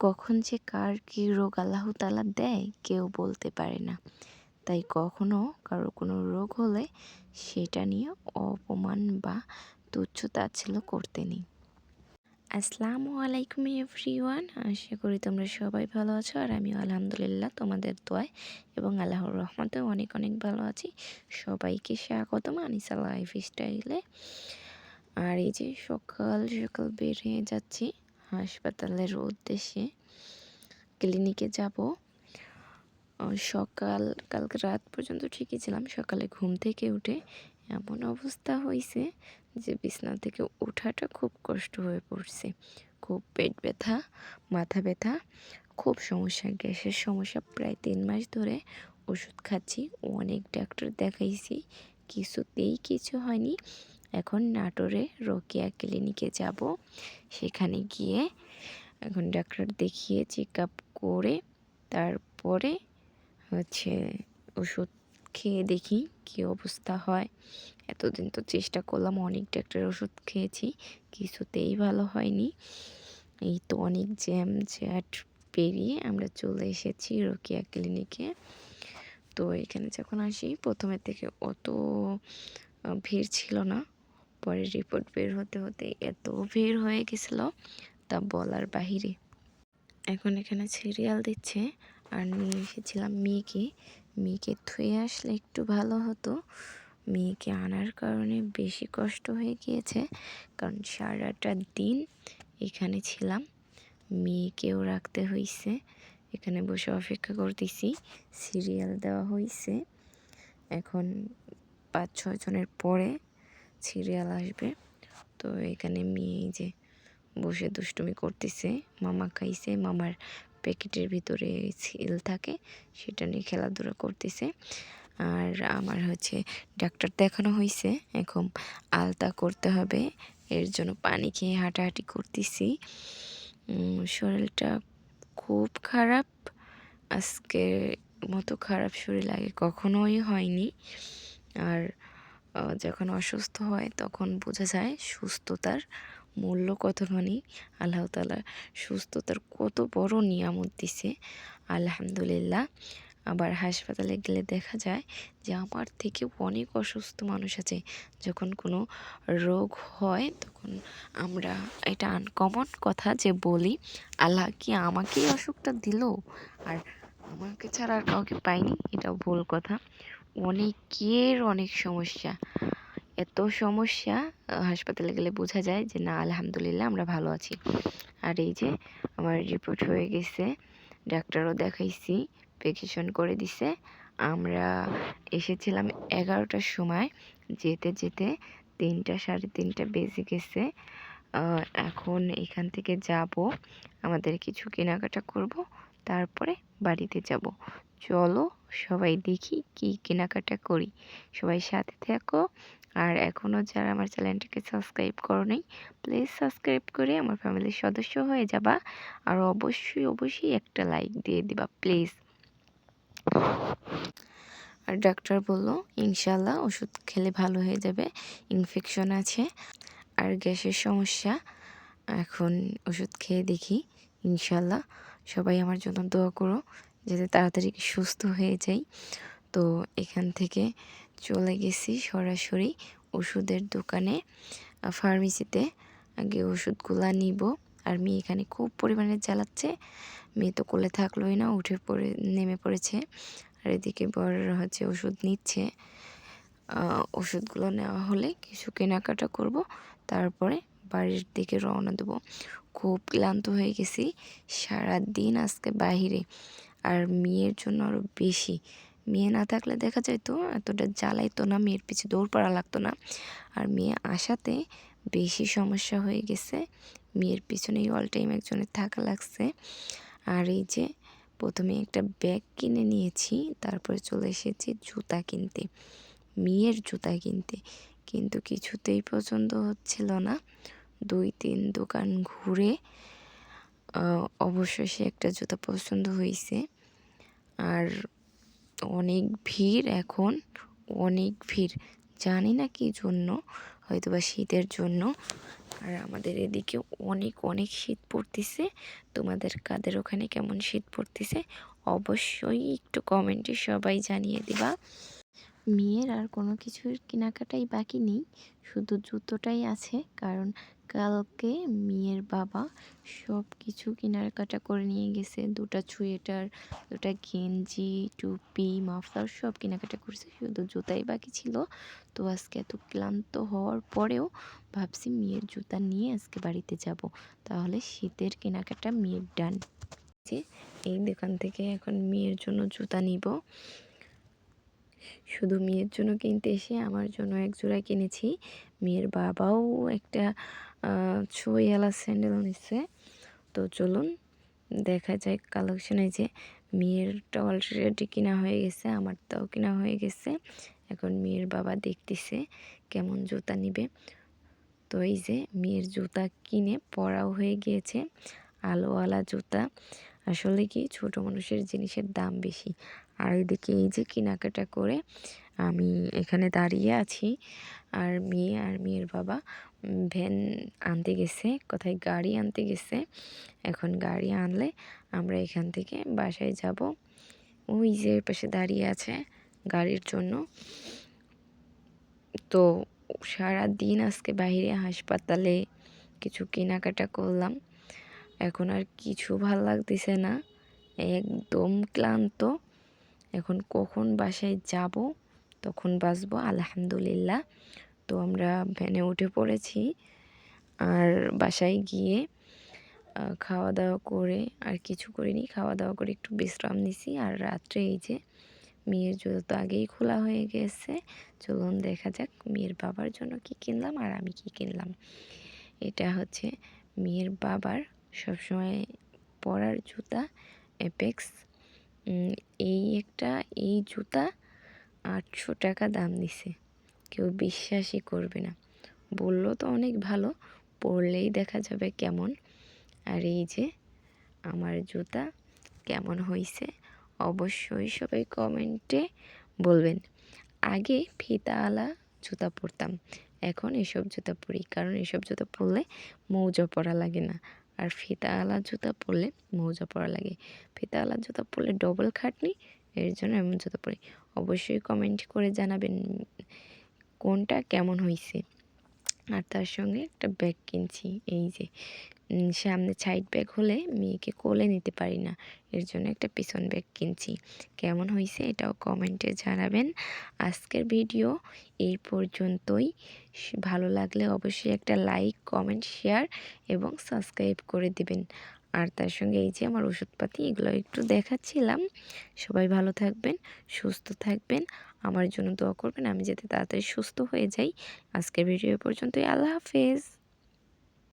কখন যে কার কী রোগ আল্লাহ তালা দেয় কেউ বলতে পারে না। তাই কখনো কারও কোনো রোগ হলে সেটা নিয়ে অপমান বা তুচ্ছ তাচ্ছিল্য করতে নেই। আসসালামু আলাইকুম এভরিওয়ান, আশা করি তোমরা সবাই ভালো আছো আর আমিও আলহামদুলিল্লাহ তোমাদের দোয়ায় এবং আল্লাহর রহমতে অনেক অনেক ভালো আছি। সবাইকে স্বাগতম আনিসা লাইফ স্টাইলে আর এই যে সকাল সকাল বের হয়ে যাচ্ছি হাসপাতালের উদ্দেশ্যে ক্লিনিকে যাব। সকাল, কালকে রাত পর্যন্ত ঠিকই ছিলাম, সকালে ঘুম থেকে উঠে এমন অবস্থা হয়েছে যে বিছনা থেকে ওঠাটা খুব কষ্ট হয়ে পড়ছে। খুব পেট ব্যথা, মাথা ব্যথা, খুব সমস্যা, গ্যাসের সমস্যা। প্রায় তিন মাস ধরে ওষুধ খাচ্ছি, অনেক ডাক্তার দেখাইছি, কিছুতেই কিছু হয়নি। এখন নাটোরে রোকিয়া ক্লিনিকে যাব। সেখানে গিয়ে এখন ডাক্তার দেখিয়ে চেক আপ করে তারপরে হচ্ছে ওষুধ খেয়ে দেখি কী অবস্থা হয়। এতদিন তো চেষ্টা করলাম, অনেক ডাক্তারের ওষুধ খেয়েছি, কিছুতেই ভালো হয়নি। এই তো অনেক জ্যাম জ্যাট পেরিয়ে আমরা চলে এসেছি রোকিয়া ক্লিনিকে। তো এখানে যখন আসি প্রথমের থেকে অত ভিড় ছিল না। পরে রিপোর্ট বের হতে হতে এত ভিড় হয়ে গেছিল তা বলার বাহিরে। এখন এখানে সিরিয়াল দিচ্ছে। আর নিয়ে এসেছিলাম মেয়েকে। মেয়েকে থুয়ে আসলে একটু ভালো হতো। মেয়েকে আনার কারণে বেশি কষ্ট হয়ে গিয়েছে। কারণ সারাটা দিন এখানে ছিলাম। মেয়েকেও রাখতে হয়েছে এখানে বসে অপেক্ষা করতেছি। সিরিয়াল দেওয়া হয়েছে এখন পাঁচ ছয় জনের পরে সিরিয়াল আসবে। তো এখানে মেয়ে যে বসে দুষ্টুমি করতেছে। মামা খাইছে, মামার প্যাকেটের ভিতরে সিল থাকে, সেটা নিয়ে খেলাধুলা করতেছে। আর আমার হচ্ছে ডাক্তার দেখানো হয়েছে এখন আলতা করতে হবে, এর জন্য পানি খেয়ে হাঁটাহাঁটি করতেছি। শরীরটা খুব খারাপ আজকে মতো খারাপ শরীর আগে কখনোই হয়নি। আর যখন অসুস্থ হয় তখন বোঝা যায় সুস্থতার মূল্য কতখানি আল্লাহ তালা সুস্থতার কত বড় নিয়ামত দিছে। আলহামদুলিল্লাহ। আবার হাসপাতালে গেলে দেখা যায় যে আমার থেকে অনেক অসুস্থ মানুষ আছে। যখন কোনো রোগ হয় তখন আমরা এটা আনকমন কথা যে বলি, আল্লাহ কি আমাকেই অসুখটা দিল? আর আমাকে ছাড়া আর কাউকে পাইনি, এটা ভুল কথা। অনেকের অনেক সমস্যা। এত সমস্যা, হাসপাতালে গেলে বোঝা যায় যে, না, আলহামদুলিল্লাহ, আমরা ভালো আছি। আর এই যে, আমার রিপোর্ট হয়ে গেছে, ডাক্তারও দেখাইছি, প্রেসক্রিপশন করে দিছে। আমরা এসেছিলাম এগারোটার সময়, যেতে যেতে তিনটা, সাড়ে তিনটা বেজে গেছে। এখন এখান থেকে যাব, আমাদের কিছু কেনাকাটা করব। তারপরে বাড়িতে যাব। চলো সবাই দেখি কি কেনাকাটা করি। সবাই সাথে থাকো। আর এখনও যারা আমার চ্যানেলটাকে সাবস্ক্রাইব করো নাই প্লিজ সাবস্ক্রাইব করে আমার ফ্যামিলির সদস্য হয়ে যাবা। আর অবশ্যই অবশ্যই একটা লাইক দিয়ে দিবা প্লিজ আর ডাক্তার বলল ইনশাল্লাহ ওষুধ খেলে ভালো হয়ে যাবে। ইনফেকশন আছে আর গ্যাসের সমস্যা। এখন ওষুধ খেয়ে দেখি ইনশাল্লাহ সবাই আমার জন্য দোয়া করো, যাতে তাড়াতাড়ি সুস্থ হয়ে যাই। তো এখান থেকে চলে গেছি সরাসরি ওষুধের দোকানে। ফার্মেসিতে আগে ওষুধগুলা নিব। আর মেয়ে এখানে খুব পরিমাণে জ্বালাচ্ছে। মেয়ে তো কোলে থাকলোই না, উঠে পড়ে, নেমে পড়েছে। আর এদিকে বর হচ্ছে ওষুধ নিচ্ছে। ওষুধগুলো নেওয়া হলে কিছু কেনাকাটা করব। তারপরে বাড়ির দিকে রওনা দেবো। খুব ক্লান্ত হয়ে গেছি। সারা দিন আজকে বাহিরে। আর মেয়ের জন্য আরও বেশি। মেয়ে না থাকলে দেখা যেত এতটা জ্বালাইতো না, মেয়ের পিছু দৌড় পাড়া লাগতো না। আর মেয়ে আসাতে বেশি সমস্যা হয়ে গেছে। মেয়ের পিছনেই অল টাইম একজনের থাকা লাগছে। আর এই যে প্রথমে একটা ব্যাগ কিনে নিয়েছি, তারপরে চলে এসেছি জুতা কিনতে। মেয়ের জুতা কিনতে। কিন্তু কিছুতেই পছন্দ হচ্ছিল না। দুই তিন দোকান ঘুরে অবশ্যই সে একটা জুতা পছন্দ হয়েছে আর অনেক ভিড় এখন, অনেক ভিড়। জানি না কি জন্য হয়তো বা শীতের জন্য। আর আমাদের এদিকে অনেক অনেক শীত পড়তেছে। তোমাদের কাদের ওখানে কেমন শীত পড়তেছে? অবশ্যই একটু কমেন্টে সবাই জানিয়ে দিবা। মেয়ের আর কোনো কিছুর কেনাকাটাই বাকি নেই। শুধু জুতোটাই আছে, কারণ কালকে মেয়ের বাবা সব কিছু কেনাকাটা করে নিয়ে গেছে। দুটা সোয়েটার দুটা গেঞ্জি, টুপি, মাফলার সব কেনাকাটা করেছে, শুধু জুতাই বাকি ছিল। তো আজকে এত ক্লান্ত হওয়ার পরেও ভাবছি মেয়ের জুতা নিয়ে আজকে বাড়িতে যাব। তাহলে শীতের কেনাকাটা মেয়ের ডান। এই দোকান থেকে এখন মেয়ের জন্য জুতা নিব। শুধু মেয়ের জন্য কিনতে এসে আমার জন্য এক জোড়া কিনেছি। মেয়ের বাবাও একটা ছইয়ালা স্যান্ডেল নিচ্ছে তো চলুন, দেখা যায় কালেকশনে যে মেয়েরটা অলরেডি কিনা হয়ে গেছে, আমারটাও কিনা হয়ে গেছে। এখন মেয়ের বাবা দেখতেছে কেমন জুতা নিবে। তো এই যে মেয়ের জুতা কিনে পরাও হয়ে গিয়েছে, আলোওয়ালা জুতা। আসলে কি ছোট মানুষের জিনিসের দাম বেশি। আর এদিকে এই যে কেনাকাটা করে আমি এখানে দাঁড়িয়ে আছি। আর মেয়ে আর মেয়ের বাবা ভ্যান আনতে গেছে, কোথায় গাড়ি আনতে গেছে। এখন গাড়ি আনলে আমরা এখান থেকে বাসায় যাব। ওই যে পাশে দাঁড়িয়ে আছে গাড়ির জন্য। তো সারা দিন আজকে বাইরে হাসপাতালে কিছু কেনাকাটা করলাম। এখন আর কিছু ভালো লাগতেছে না। একদম ক্লান্ত। এখন কখন বাসায় যাব? তখন বাসবো আলহামদুলিল্লাহ। তো আমরা ভ্যানে উঠে পড়েছি। আর বাসায় গিয়ে খাওয়া দাওয়া করে, আর কিছু করিনি। খাওয়া দাওয়া করে একটু বিশ্রাম নিছি। আর রাত্রে এই যে, মেয়ের জুতো তো আগেই খোলা হয়ে গেছে। চলুন দেখা যাক মেয়ের বাবার জন্য কি কিনলাম আর আমি কি কিনলাম। এটা হচ্ছে মেয়ের বাবার সবসময় পরার জুতা অ্যাপেক্স এই একটা, এই জুতা আটশো টাকা দাম দিছে। কেউ বিশ্বাসই করবে না। বলল তো অনেক ভালো, পরলেই দেখা যাবে কেমন। আর এই যে, আমার জুতা কেমন হয়েছে অবশ্যই সবাই কমেন্টে বলবেন। আগে ফিতাওয়ালা জুতা পরতাম, এখন এসব জুতা পরি, কারণ এসব জুতা পরলে মৌজা পরা লাগে না। আর ফিতাওয়ালা জুতা পরলে মৌজা পরা লাগে। ফিতাওয়ালা জুতা পরলে ডবল খাটনি, এর জন্য এমন জুতা পরি। অবশ্যই কমেন্ট করে জানাবেন কোনটা কেমন হয়েছে আর তার সঙ্গে একটা ব্যাগ কিনছি। এই যে সামনে সাইড ব্যাগ হলে মেয়েকে কোলে নিতে পারি না। এর জন্য একটা পিছন ব্যাগ কিনছি। কেমন হয়েছে এটাও কমেন্টে জানাবেন। আজকের ভিডিও এই পর্যন্তই। ভালো লাগলে অবশ্যই একটা লাইক কমেন্ট শেয়ার এবং সাবস্ক্রাইব করে দিবেন। আর তার সঙ্গে এই যে আমার ওষুধপাতি এগুলো একটু দেখাচ্ছিলাম। সবাই ভালো থাকবেন, সুস্থ থাকবেন। আমার জন্য দোয়া করবেন। আমি যাতে তাড়াতাড়ি সুস্থ হয়ে যাই। আজকের ভিডিও পর্যন্তই। আল্লাহ হাফেজ।